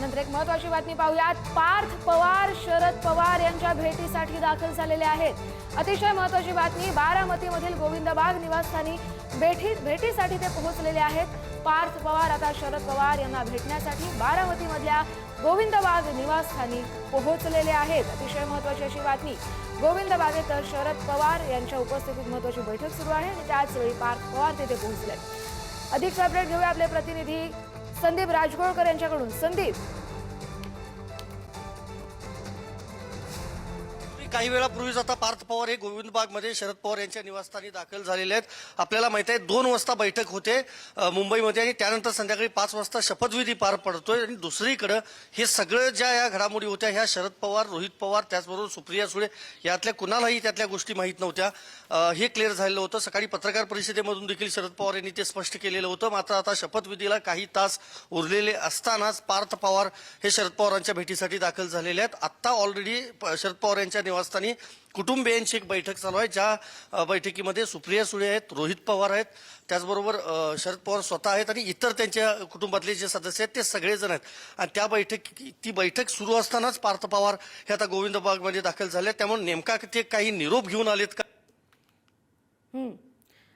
त्यानंतर एक महत्वाची बातमी पाहूयात. पार्थ पवार शरद पवार यांच्या भेटीसाठी दाखल झालेले आहेत. अतिशय महत्वाची बातमी बारामतीमधील गोविंदबाग निवासस्थानी भेटी भेटीसाठी ते पोहोचलेले आहेत. पार्थ पवार आता शरद पवार यांना भेटण्यासाठी बारामतीमधल्या गोविंदबाग निवासस्थानी पोहोचलेले आहेत. अतिशय महत्वाची अशी बातमी. गोविंदबागेत शरद पवार यांच्या उपस्थितीत महत्वाची बैठक सुरू आहे आणि त्याच वेळी पार्थ पवार तिथे पोहोचले अधिक अपडेट घेऊया आपले प्रतिनिधी संदीप राजगोळकर यांच्याकडून. संदीप. काही वेळापूर्वीच आता पार्थ पवार हे गोविंदबागमध्ये शरद पवार यांच्या निवासस्थानी दाखल झालेले आहेत. आपल्याला माहिती आहे दोन वाजता बैठक होते मुंबईमध्ये आणि त्यानंतर संध्याकाळी पाच वाजता शपथविधी पार पडतोय. आणि दुसरीकडं हे सगळं ज्या या घडामोडी होत्या ह्या शरद पवार रोहित पवार त्याचबरोबर सुप्रिया सुळे यातल्या कुणालाही त्यातल्या गोष्टी माहीत नव्हत्या. हे क्लिअर झालेलं होतं. सकाळी पत्रकार परिषदेमधून देखील शरद पवार यांनी ते स्पष्ट केलेलं होतं. मात्र आता शपथविधीला काही तास उरलेले असतानाच पार्थ पवार हे शरद पवारांच्या भेटीसाठी दाखल झालेले आहेत. आत्ता ऑलरेडी शरद पवार यांच्या निवासस्थानी कुटुंबियांची एक बैठक चालू आहे ज्या बैठकीमध्ये सुप्रिया सुळे आहेत रोहित पवार आहेत. त्याचबरोबर शरद पवार स्वतः आहेत आणि इतर त्यांच्या कुटुंबातले जे सदस्य आहेत ते सगळेजण आहेत. आणि त्या बैठक ती बैठक सुरू असतानाच पार्थ पवार हे आता गोविंद बागमध्ये दाखल झाले आहेत. त्यामुळे नेमका ते काही निरोप घेऊन आलेत का?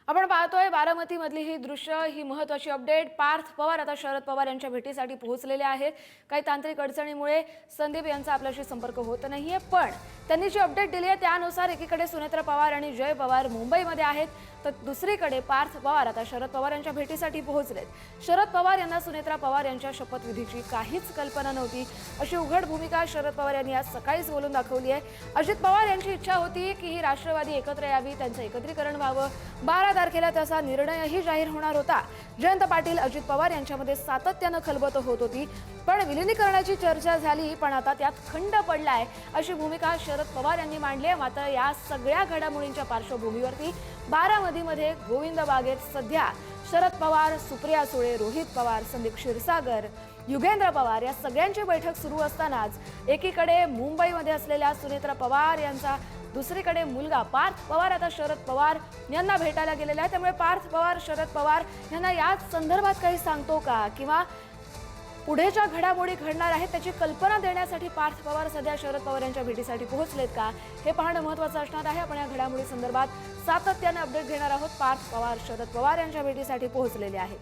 आपण पाहतोय बारामतीमधली ही दृश्य ही महत्वाची अपडेट पार्थ पवार आता शरद पवार यांच्या भेटीसाठी पोहोचलेले आहेत. काही तांत्रिक अडचणीमुळे संदीप यांचा आपल्याशी संपर्क होत नाहीये पण त्यांनी जी अपडेट दिली आहे त्यानुसार एकीकडे सुनेत्रा पवार आणि जय पवार मुंबईमध्ये आहेत. तर दुसरीकडे पार्थ पवार आता शरद पवार यांच्या भेटीसाठी पोहोचलेत. शरद पवार यांना सुनेत्रा पवार यांच्या शपथविधीची काहीच कल्पना नव्हती. अशी उघड भूमिका शरद पवार यांनी आज सकाळीच बोलून दाखवली आहे. अजित पवार यांची इच्छा होती की ही राष्ट्रवादी एकत्र यावी त्यांचं एकत्रीकरण व्हावं. बारा तारखेला त्याचा निर्णयही जाहीर होणार होता. जयंत पाटील अजित पवार यांच्यामध्ये सातत्यानं खलबत होत होती. पण विलिनीकरणाची चर्चा झाली पण आता त्यात खंड पडलाय अशी भूमिका शरद पवार यांनी मांडली आहे. मात्र या सगळ्या घडामोडींच्या पार्श्वभूमीवरती बारामतीमध्ये गोविंद बागेत सध्या शरद पवार सुप्रिया सुळे रोहित पवार संदीप क्षीरसागर युगेंद्र पवार या सगळ्यांची बैठक सुरू असतानाच एकीकडे मुंबईमध्ये असलेल्या सुनेत्रा पवार यांचा दुसरीकडे मुलगा पार्थ पवार आता शरद पवार यांना भेटायला गेलेला आहे त्यामुळे पार्थ पवार शरद पवार यांना याच संदर्भात काही सांगतो का? किंवा पुढे ज्या घडामोडी घडणार आहेत त्याची कल्पना देण्यासाठी पार्थ पवार सध्या शरद पवार यांच्या भेटीसाठी पोहोचलेत का? हे पाहणं महत्वाचं असणार आहे. आपण या घडामोडी संदर्भात सातत्याने अपडेट घेणार आहोत. पार्थ पवार शरद पवार यांच्या भेटीसाठी पोहोचलेले आहेत.